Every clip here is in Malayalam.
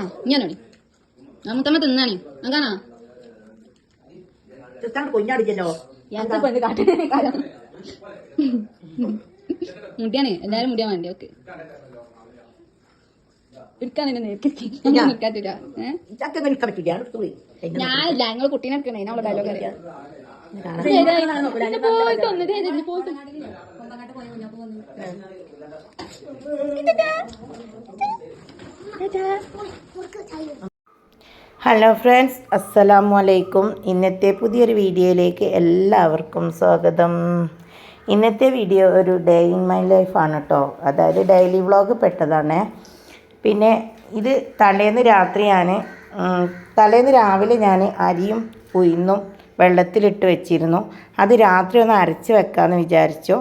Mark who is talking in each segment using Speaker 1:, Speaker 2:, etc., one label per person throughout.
Speaker 1: ആ ഇങ്ങനെ ആ മുത്തമ്മ തിന്നാണി. അങ്ങനാ
Speaker 2: തിത്താണ്ട്
Speaker 1: എന്താ? എന്ത് കാട്ടണേ കാലം. മുടിയാണ്. എല്ലാരും മുടിയാ വേണ്ടി ഓക്കെ ഞാനില്ല ഞങ്ങൾ കുട്ടീനെ എടുക്കണേ. അവളെ ഡയലോഗ് അറിയാം പോയി
Speaker 2: ഹലോ ഫ്രണ്ട്സ് അസ്സലാമു അലൈക്കും ഇന്നത്തെ പുതിയൊരു വീഡിയോയിലേക്ക് എല്ലാവർക്കും സ്വാഗതം. ഇന്നത്തെ വീഡിയോ ഒരു ഡേ ഇൻ മൈ ലൈഫാണ് കേട്ടോ അതായത് ഡെയിലി വ്ളോഗ് പെട്ടതാണ്. പിന്നെ ഇത് തലേന്ന് രാത്രിയാണ് ഞാൻ തലേന്ന് രാവിലെ ഞാൻ അരിയും ഉയർന്നും വെള്ളത്തിലിട്ട് വെച്ചിരുന്നു. അത് രാത്രി ഒന്ന് അരച്ച് വെക്കാമെന്ന് വിചാരിച്ചു.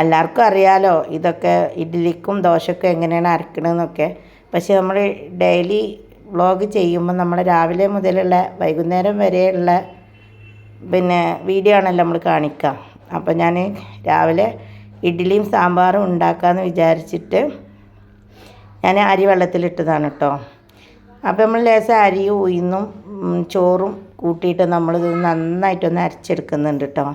Speaker 2: എല്ലാവർക്കും അറിയാലോ ഇതൊക്കെ ഇഡ്ഡലിക്കും ദോശക്കും എങ്ങനെയാണ് അരക്കണമെന്നൊക്കെ പക്ഷെ നമ്മൾ ഡെയിലി വ്ളോഗ് ചെയ്യുമ്പോൾ നമ്മൾ രാവിലെ മുതലുള്ള വൈകുന്നേരം വരെയുള്ള പിന്നെ വീഡിയോ ആണല്ലോ നമ്മൾ കാണിക്കുക. അപ്പോൾ ഞാൻ രാവിലെ ഇഡ്ഡലിയും സാമ്പാറും ഉണ്ടാക്കാമെന്ന് വിചാരിച്ചിട്ട് ഞാൻ അരി വെള്ളത്തിലിട്ടതാണ് കേട്ടോ. അപ്പോൾ നമ്മൾ ലേശം അരിയും ഉയന്നും ചോറും കൂട്ടിയിട്ട് നമ്മളിത് നന്നായിട്ടൊന്ന് അരച്ചെടുക്കുന്നുണ്ട് കേട്ടോ.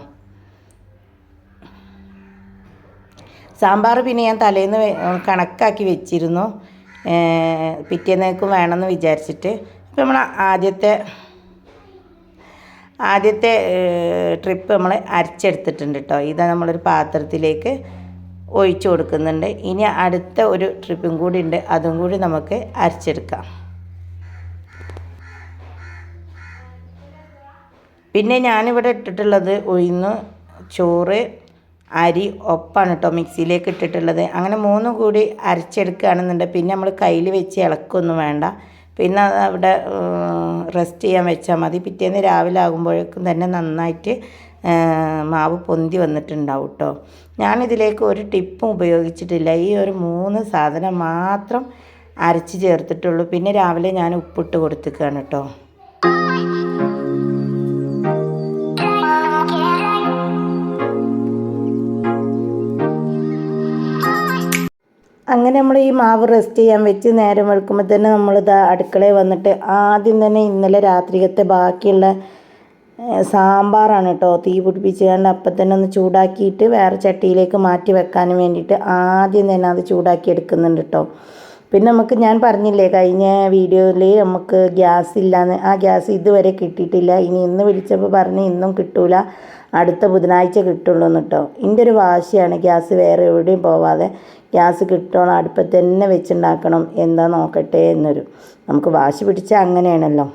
Speaker 2: സാമ്പാർ പിന്നെ ഞാൻ തലേന്ന് കണക്കാക്കി വെച്ചിരുന്നു. പിറ്റേന്നേക്കും വേണമെന്ന് വിചാരിച്ചിട്ട് ഇപ്പം നമ്മൾ ആദ്യത്തെ ആദ്യത്തെ ട്രിപ്പ് നമ്മൾ അരച്ചെടുത്തിട്ടുണ്ട് കേട്ടോ ഇത് നമ്മളൊരു പാത്രത്തിലേക്ക് ഒഴിച്ചു കൊടുക്കുന്നുണ്ട്. ഇനി അടുത്ത ഒരു ട്രിപ്പും കൂടി ഉണ്ട്. അതും കൂടി നമുക്ക് അരച്ചെടുക്കാം. പിന്നെ ഞാനിവിടെ ഇട്ടിട്ടുള്ളത് ഉഴുന്ന് ചോറ് അരി ഒപ്പാണ് കേട്ടോ മിക്സിയിലേക്ക് ഇട്ടിട്ടുള്ളത്. അങ്ങനെ മൂന്നും കൂടി അരച്ചെടുക്കുകയാണെന്നുണ്ടെങ്കിൽ പിന്നെ നമ്മൾ കയ്യിൽ വെച്ച് ഇളക്കൊന്നും വേണ്ട. പിന്നെ അവിടെ റെസ്റ്റ് ചെയ്യാൻ വെച്ചാൽ മതി. പിറ്റേന്ന് രാവിലെ ആകുമ്പോഴേക്കും തന്നെ നന്നായിട്ട് മാവ് പൊന്തി വന്നിട്ടുണ്ടാവും കേട്ടോ. ഞാനിതിലേക്ക് ഒരു ടിപ്പും ഉപയോഗിച്ചിട്ടില്ല. ഈ ഒരു മൂന്ന് സാധനം മാത്രം അരച്ച് ചേർത്തിട്ടുള്ളൂ. പിന്നെ രാവിലെ ഞാൻ ഉപ്പിട്ട് കൊടുത്തിക്കുകയാണ് കേട്ടോ. അങ്ങനെ നമ്മൾ ഈ മാവ് റെസ്റ്റ് ചെയ്യാൻ വെച്ച് നേരം വെളുക്കുമ്പോൾ തന്നെ നമ്മളിത് അടുക്കളയിൽ വന്നിട്ട് ആദ്യം തന്നെ ഇന്നലെ രാത്രികത്തെ ബാക്കിയുള്ള സാമ്പാറാണ് കേട്ടോ തീ പിടിപ്പിച്ചുകൊണ്ട് അപ്പം തന്നെ ഒന്ന് ചൂടാക്കിയിട്ട് വേറെ ചട്ടിയിലേക്ക് മാറ്റി വെക്കാനും വേണ്ടിയിട്ട് ആദ്യം തന്നെ അത് ചൂടാക്കി എടുക്കുന്നുണ്ട് കേട്ടോ പിന്നെ നമുക്ക് ഞാൻ പറഞ്ഞില്ലേ കഴിഞ്ഞ വീഡിയോയിൽ നമുക്ക് ഗ്യാസ് ഇല്ലാന്ന് ആ ഗ്യാസ് ഇതുവരെ കിട്ടിയിട്ടില്ല. ഇനി ഇന്ന് വിളിച്ചപ്പോൾ പറഞ്ഞ് ഇന്നും കിട്ടൂല. അടുത്ത ബുധനാഴ്ച കിട്ടുള്ളൂ എന്ന് കേട്ടോ ഒരു വാശിയാണ് ഗ്യാസ് വേറെ എവിടെയും പോവാതെ. ഗ്യാസ് കിട്ടണം അടുപ്പത്ത് തന്നെ വെച്ചുണ്ടാക്കണം. എന്താ നോക്കട്ടെ എന്നൊരു. നമുക്ക് വാശി പിടിച്ചാൽ അങ്ങനെയാണല്ലോ.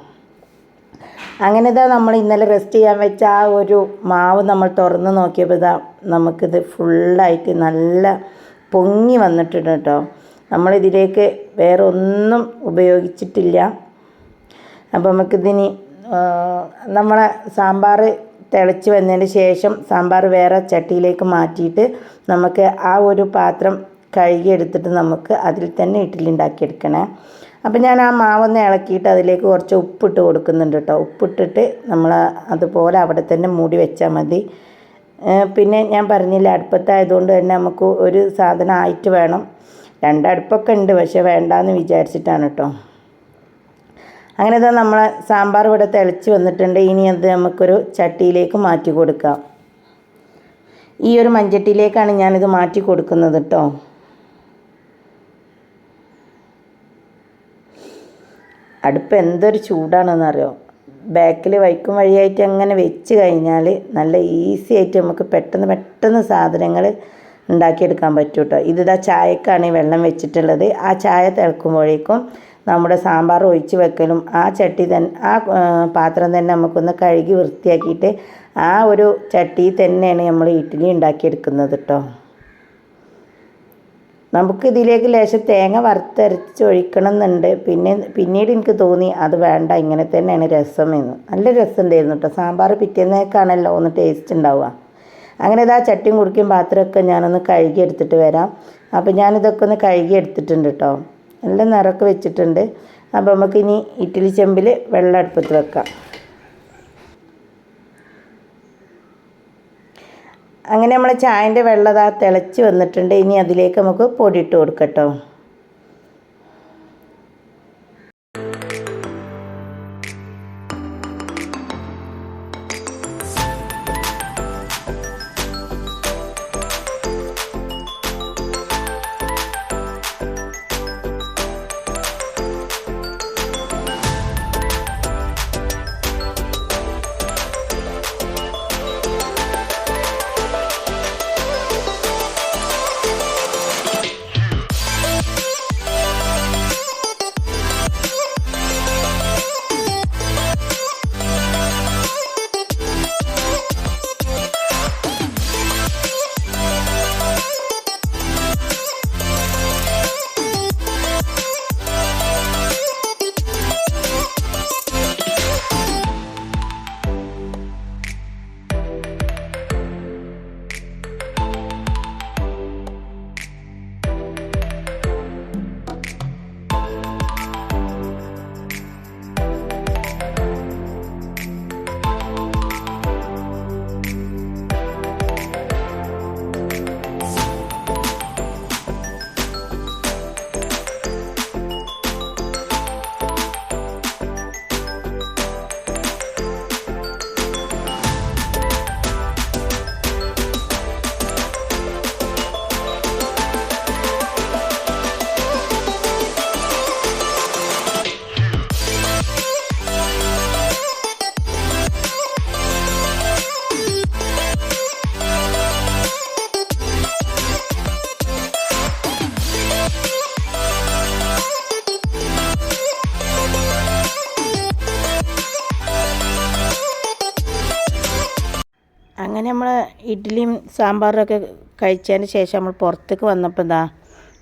Speaker 2: അങ്ങനെ ഇതാ നമ്മൾ ഇന്നലെ റെസ്റ്റ് ചെയ്യാൻ വെച്ച ആ ഒരു മാവ് നമ്മൾ തുറന്ന് നോക്കിയപ്പോൾ ഇതാ നമുക്കിത് ഫുള്ളായിട്ട് നല്ല പൊങ്ങി വന്നിട്ടുണ്ട് കേട്ടോ. നമ്മളിതിലേക്ക് വേറെ ഒന്നും ഉപയോഗിച്ചിട്ടില്ല. അപ്പോൾ നമുക്കിതിന് നമ്മളെ സാമ്പാർ തിളച്ച് വന്നതിന് ശേഷം സാമ്പാർ വേറെ ചട്ടിയിലേക്ക് മാറ്റിയിട്ട് നമുക്ക് ആ ഒരു പാത്രം കഴുകിയെടുത്തിട്ട് നമുക്ക് അതിൽ തന്നെ ഇഡ്ഡലി ഉണ്ടാക്കിയെടുക്കണേ അപ്പം ഞാൻ ആ മാവൊന്ന് ഇളക്കിയിട്ട് അതിലേക്ക് കുറച്ച് ഉപ്പിട്ട് കൊടുക്കുന്നുണ്ട് കേട്ടോ. ഉപ്പിട്ടിട്ട് നമ്മൾ അതുപോലെ അവിടെ തന്നെ മൂടി വെച്ചാൽ മതി. പിന്നെ ഞാൻ പറഞ്ഞില്ല അടുപ്പത്തായതുകൊണ്ട് തന്നെ നമുക്ക് ഒരു സാധനം ആയിട്ട് വേണം. രണ്ടടുപ്പൊക്കെ ഉണ്ട് പക്ഷേ വേണ്ടാന്ന് വിചാരിച്ചിട്ടാണ് കേട്ടോ. അങ്ങനെ തന്നെ നമ്മൾ സാമ്പാർ ഇവിടെ തിളച്ച് വന്നിട്ടുണ്ട്. ഇനി അത് നമുക്കൊരു ചട്ടിയിലേക്ക് മാറ്റി കൊടുക്കാം. ഈ ഒരു മഞ്ചട്ടിയിലേക്കാണ് ഞാനിത് മാറ്റി കൊടുക്കുന്നത് കേട്ടോ. അടുപ്പ് എന്തൊരു ചൂടാണെന്നറിയോ? ബാക്കിൽ വൈക്കും വഴിയായിട്ട് അങ്ങനെ വെച്ച് കഴിഞ്ഞാൽ നല്ല ഈസി ആയിട്ട് നമുക്ക് പെട്ടെന്ന് പെട്ടെന്ന് സാധനങ്ങൾ ഉണ്ടാക്കിയെടുക്കാൻ പറ്റും കേട്ടോ ഇതിതാ ചായക്കാണ് ഈ വെള്ളം വെച്ചിട്ടുള്ളത്. ആ ചായ തിളക്കുമ്പോഴേക്കും നമ്മുടെ സാമ്പാർ ഒഴിച്ച് വെക്കലും ആ ചട്ടി തന്നെ ആ പാത്രം തന്നെ നമുക്കൊന്ന് കഴുകി വൃത്തിയാക്കിയിട്ട് ആ ഒരു ചട്ടി തന്നെയാണ് നമ്മൾ ഇഡ്ഡലി ഉണ്ടാക്കിയെടുക്കുന്നത് കേട്ടോ നമുക്ക് ഇതിലേക്ക് ലേശം തേങ്ങ വറുത്തരച്ച് ഒഴിക്കണം എന്നുണ്ട് പിന്നെ പിന്നീട് എനിക്ക് തോന്നി അത് വേണ്ട ഇങ്ങനെ തന്നെയാണ് രസം എന്ന്. നല്ല രസം ഉണ്ടായിരുന്നു കേട്ടോ സാമ്പാർ പിറ്റേന്നേക്കാണല്ലോ ഒന്ന് ടേസ്റ്റ് ഉണ്ടാവുക. അങ്ങനെ ഇതാ ചട്ടിയും കുടിക്കും പാത്രമൊക്കെ ഞാനൊന്ന് കഴുകി എടുത്തിട്ട് വരാം. അപ്പോൾ ഞാനിതൊക്കെ ഒന്ന് കഴുകി എടുത്തിട്ടുണ്ട് കേട്ടോ നല്ല നിറക്ക് വെച്ചിട്ടുണ്ട്. അപ്പോൾ നമുക്കിനി ഇഡ്ഡലി ചെമ്പിൽ വെള്ളം അടുപ്പത്ത് വെക്കാം. അങ്ങനെ നമ്മൾ ചായന്റെ വെള്ളം അതാ തിളച്ച് വന്നിട്ടുണ്ട്. ഇനി അതിലേക്ക് നമുക്ക് പൊടി ഇട്ട് കൊടുക്കട്ടോ. ഇഡ്ഡലിയും സാമ്പാറൊക്കെ കഴിച്ചതിന് ശേഷം നമ്മൾ പുറത്തേക്ക് വന്നപ്പോൾ എന്താ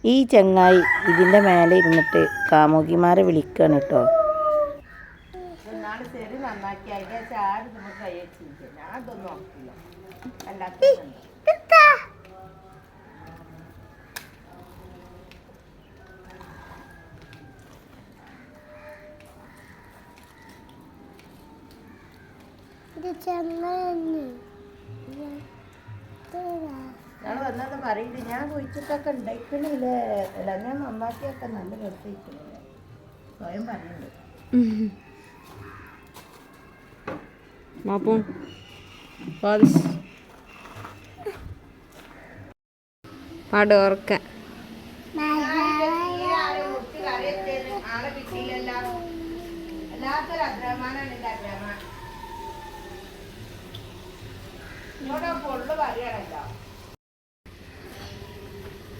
Speaker 2: ഈ ചങ്ങായി ഇതിന്റെ മേലെ ഇരുന്നിട്ട് കാമുകിമാരെ വിളിക്കുകയാണ് കേട്ടോ.
Speaker 3: ചെമ്മീൻ
Speaker 2: ഞാൻ വന്നത് പറയില്ല ഞാൻ കുഴിച്ചിട്ടൊക്കെ ഉണ്ടായിക്കണില്ലേ അല്ല ഞാൻ നന്നാക്കിയൊക്കെ നല്ല രസിക്കണില്ലേ സ്വയം പറയുന്നുണ്ട്
Speaker 1: മാപ്പും. പാടിസ് പാട് ഓർക്ക കുഞ്ചിയിടാനല്ലേ കുഞ്ചിയിലിടാന്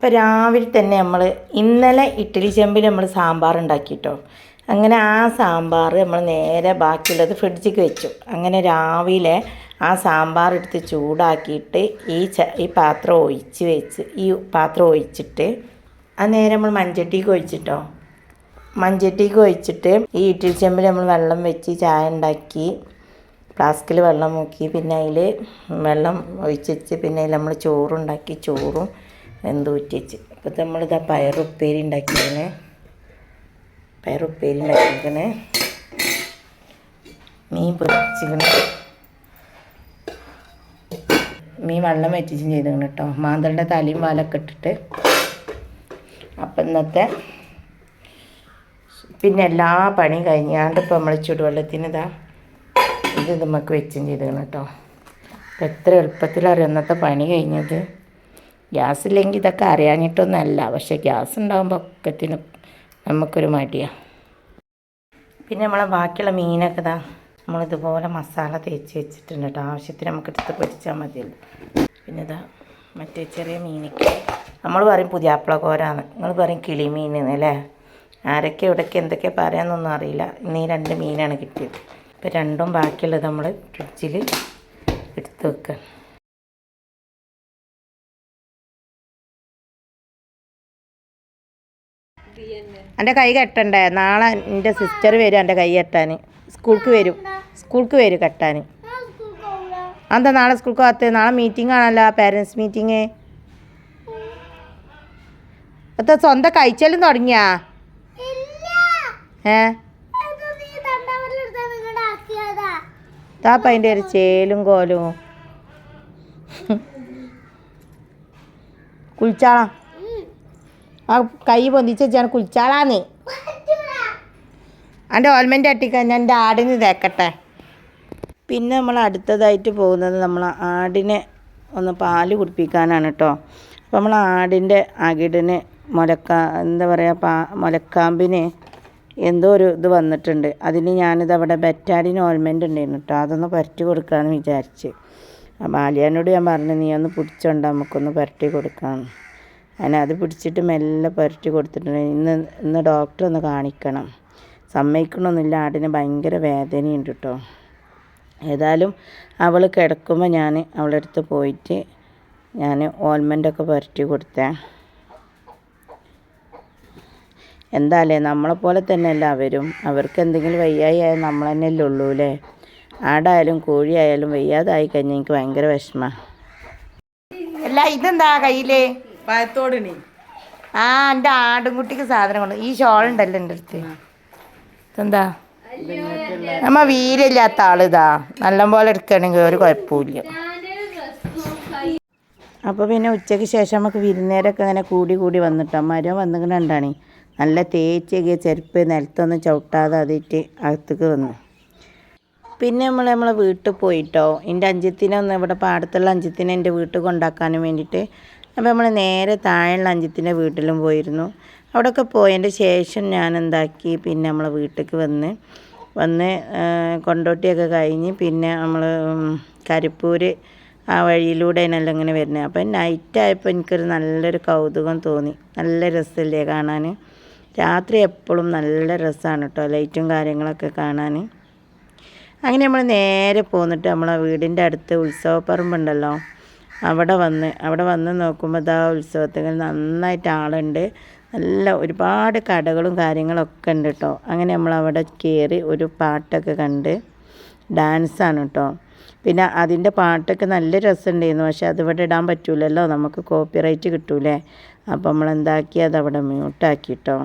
Speaker 2: ഇപ്പം രാവിലെ തന്നെ നമ്മൾ ഇന്നലെ ഇഡ്ഡലി ചെമ്പിൽ നമ്മൾ സാമ്പാർ ഉണ്ടാക്കിയിട്ടോ അങ്ങനെ ആ സാമ്പാർ നമ്മൾ നേരെ ബാക്കിയുള്ളത് ഫ്രിഡ്ജിക്ക് വെച്ചു. അങ്ങനെ രാവിലെ ആ സാമ്പാർ എടുത്ത് ചൂടാക്കിയിട്ട് ഈ ച ഈ പാത്രം ഒഴിച്ച് വെച്ച് ഈ പാത്രം ഒഴിച്ചിട്ട് ആ നേരെ നമ്മൾ മഞ്ചട്ടിക്ക് ഒഴിച്ചിട്ടോ. മഞ്ചട്ടിക്ക് ഒഴിച്ചിട്ട് ഈ ഇഡ്ഡലി ചെമ്പിൽ നമ്മൾ വെള്ളം വെച്ച് ചായ ഉണ്ടാക്കി ഫ്ലാസ്കിൽ വെള്ളം മുക്കി പിന്നെ അതിൽ വെള്ളം ഒഴിച്ചിട്ട് പിന്നെ അതിൽ നമ്മൾ ചോറുണ്ടാക്കി ചോറും വെന്തൂറ്റി വെച്ച് അപ്പോൾ നമ്മളിതാ പയറുപ്പേരി ഉണ്ടാക്കിയതിന് പയറുപ്പേരി ഉണ്ടാക്കിയിരിക്കണേ മീൻ പൊരിച്ചിക്കണ് മീൻ വെള്ളം വറ്റിച്ചും ചെയ്തിരിക്കണം കേട്ടോ മാന്തളുടെ തലയും വാലൊക്കെ ഇട്ടിട്ട്. അപ്പം ഇന്നത്തെ പിന്നെ എല്ലാ പണിയും കഴിഞ്ഞാണ്ട് ഇപ്പോൾ നമ്മൾ ചുടുവെള്ളത്തിന് ഇതാ ഇത് നമുക്ക് വെച്ചും ചെയ്തിരിക്കണം കേട്ടോ എത്ര എളുപ്പത്തിലറിയാം ഇന്നത്തെ പണി കഴിഞ്ഞത്. ഗ്യാസ് ഇല്ലെങ്കിൽ ഇതൊക്കെ അറിയാനിട്ടൊന്നല്ല പക്ഷേ ഗ്യാസ് ഉണ്ടാകുമ്പോൾ ഒക്കത്തിന് നമുക്കൊരു മടിയാണ് പിന്നെ നമ്മളെ ബാക്കിയുള്ള മീനൊക്കെ ഇതാ നമ്മളിതുപോലെ മസാല തേച്ച് വെച്ചിട്ടുണ്ട് കേട്ടോ. ആവശ്യത്തിന് നമുക്ക് എടുത്ത് പൊരിച്ചാൽ മതിയല്ലോ. പിന്നെ ഇതാ മറ്റേ ചെറിയ മീനൊക്കെ. നമ്മൾ പറയും പുതിയാപ്പിള കോരാന്ന് നിങ്ങൾ പറയും കിളിമീൻ അല്ലേ? ആരൊക്കെ ഇവിടേക്ക് എന്തൊക്കെ പറയാമെന്നൊന്നും അറിയില്ല. ഇന്ന് രണ്ട് മീനാണ് കിട്ടിയത്. ഇപ്പോൾ രണ്ടും ബാക്കിയുള്ളത് നമ്മൾ ഫ്രിഡ്ജിൽ എടുത്ത് വെക്കുക എന്റെ കൈ കെട്ടണ്ടേ? നാളെ എന്റെ സിസ്റ്റർ വരും എന്റെ കൈ കെട്ടാൻ സ്കൂൾക്ക് വരും. സ്കൂൾക്ക് വരും കെട്ടാൻ അതെന്താ നാളെ സ്കൂൾക്ക് പോകാത്ത നാളെ മീറ്റിംഗ് ആണല്ലോ പേരൻസ് മീറ്റിംഗ് ഇപ്പം സ്വന്തം കഴിച്ചാലും തുടങ്ങിയാ? ഏ? താപ്പം അതിന്റെ ഒരു ചേലും കോലും. കുളിച്ചാളാം. ആ കൈ പൊന്തിച്ച് വെച്ചാണ് കുളിച്ചാളാന്ന്. എന്റെ ഓൽമെന്റ് ഞാൻ എന്റെ ആടിന് തേക്കട്ടെ. പിന്നെ നമ്മൾ അടുത്തതായിട്ട് പോകുന്നത് നമ്മൾ ആടിനെ ഒന്ന് പാൽ കുടിപ്പിക്കാനാണ് കേട്ടോ അപ്പോൾ നമ്മൾ ആടിന്റെ അകിടിന് മുലക്ക എന്താ പറയുക പാ മുലക്കാമ്പിന് എന്തോ ഒരു ഇത് വന്നിട്ടുണ്ട്. അതിന് ഞാനിത് അവിടെ ബെറ്റാഡിന് ഓയിൽമെന്റ് ഉണ്ടായിരുന്നു കേട്ടോ അതൊന്ന് പരറ്റി കൊടുക്കാമെന്ന് വിചാരിച്ച്. അപ്പോൾ ആലിയാനോട് ഞാൻ പറഞ്ഞു നീ ഒന്ന് പിടിച്ചോണ്ട് നമുക്കൊന്ന് പരട്ടി കൊടുക്കാം അങ്ങനെ അത് പിടിച്ചിട്ട് മെല്ലെ പുരട്ടി കൊടുത്തിട്ടുണ്ട്. ഇന്ന് ഇന്ന് ഡോക്ടറെ ഒന്ന് കാണിക്കണം. സമ്മതിക്കണമെന്നില്ല ആടിന് ഭയങ്കര വേദനയുണ്ട് കേട്ടോ ഏതായാലും അവൾ കിടക്കുമ്പോൾ ഞാൻ അവളുടെ അടുത്ത് പോയിട്ട് ഞാൻ ഓൽമെന്റൊക്കെ പുരട്ടി കൊടുത്തേ. എന്താല്ലേ നമ്മളെപ്പോലെ തന്നെയല്ല അവരും. അവർക്ക് എന്തെങ്കിലും വയ്യായി ആയാൽ നമ്മൾ തന്നെയല്ലേ ഉള്ളൂ അല്ലേ ആടായാലും കോഴിയായാലും വയ്യാതായി കഴിഞ്ഞാൽ എനിക്ക് ഭയങ്കര വിഷമ. അല്ല ഇതെന്താ കയ്യിൽ?
Speaker 4: പഴത്തോടിനി
Speaker 2: ആ എന്റെ ആടുംകുട്ടിക്ക് സാധനം കൊണ്ട് ഈ ഷോൾ ഉണ്ടല്ലോ എന്റെ അടുത്ത്. എന്താ നമ്മ വീരില്ലാത്ത ആളിതാ നല്ലപോലെ എടുക്കുകയാണെങ്കിൽ ഒരു കുഴപ്പമില്ല അപ്പോൾ പിന്നെ ഉച്ചയ്ക്ക് ശേഷം നമുക്ക് വിരുന്നേരൊക്കെ ഇങ്ങനെ കൂടി കൂടി വന്നിട്ടോ. മരം വന്നിട്ടുണ്ടാണ് നല്ല തേച്ചൊക്കെ ചെരുപ്പ് നിലത്തൊന്നും ചവിട്ടാതെ അതിട്ട് അകത്തേക്ക് വന്നു. പിന്നെ നമ്മൾ നമ്മളെ വീട്ടിൽ പോയിട്ടോ. എന്റെ അഞ്ചത്തിനെ ഒന്ന് ഇവിടെ പാടത്തുള്ള അഞ്ചത്തിനെ എന്റെ വീട്ടിൽ കൊണ്ടാക്കാനും വേണ്ടിയിട്ട് അപ്പോൾ നമ്മൾ നേരെ താഴെയുള്ള അഞ്ചത്തിന്റെ വീട്ടിലും പോയിരുന്നു. അവിടെയൊക്കെ പോയതിന്റെ ശേഷം ഞാൻ എന്താക്കി പിന്നെ നമ്മളെ വീട്ടിലേക്ക് വന്ന് വന്ന് കൊണ്ടോട്ടിയൊക്കെ കഴിഞ്ഞ് പിന്നെ നമ്മൾ കരിപ്പൂർ ആ വഴിയിലൂടെയാണല്ലോ ഇങ്ങനെ വരുന്നത്. അപ്പം നൈറ്റ് ആയപ്പോൾ എനിക്കൊരു നല്ലൊരു കൗതുകം തോന്നി. നല്ല രസമല്ലേ കാണാൻ. രാത്രി എപ്പോഴും നല്ല രസമാണ് കേട്ടോ ലൈറ്റും കാര്യങ്ങളൊക്കെ കാണാൻ. അങ്ങനെ നമ്മൾ നേരെ പോന്നിട്ട് നമ്മളെ വീടിന്റെ അടുത്ത് ഉത്സവപ്പറമ്പുണ്ടല്ലോ അവിടെ വന്ന് അവിടെ വന്ന് നോക്കുമ്പോൾ ഇതാ ഉത്സവത്തിന് നന്നായിട്ട് ആളുണ്ട്. നല്ല ഒരുപാട് കടകളും കാര്യങ്ങളൊക്കെ ഉണ്ട് കേട്ടോ അങ്ങനെ നമ്മൾ അവിടെ കയറി ഒരു പാട്ടൊക്കെ കണ്ട് ഡാൻസാണ് കേട്ടോ പിന്നെ അതിന്റെ പാട്ടൊക്കെ നല്ല രസമുണ്ടായിരുന്നു. പക്ഷെ അതിവിടെ ഇടാൻ പറ്റൂലല്ലോ. നമുക്ക് കോപ്പിറൈറ്റ് കിട്ടൂലേ. അപ്പോൾ നമ്മൾ എന്താക്കി അതവിടെ മ്യൂട്ടാക്കി കേട്ടോ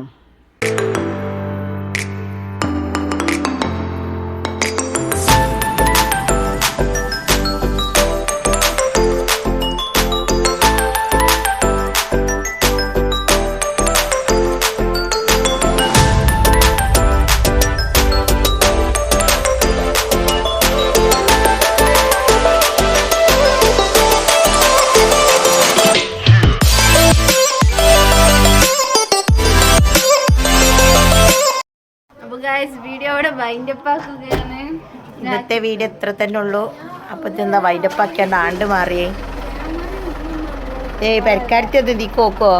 Speaker 1: ആക്കുകയാണ്.
Speaker 2: ഇന്നത്തെ വീട് എത്ര തന്നെ ഉള്ളൂ. അപ്പൊ എന്താ വൈൻഡപ്പാക്കിയാണ്ട് ആണ്ട് മാറിയേ. ഏയ് പെരക്കാരത്തി നീ കോക്കോ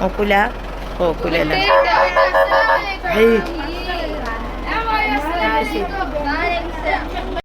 Speaker 2: നോക്കൂല? നോക്കൂലല്ലോ? ഏയ്.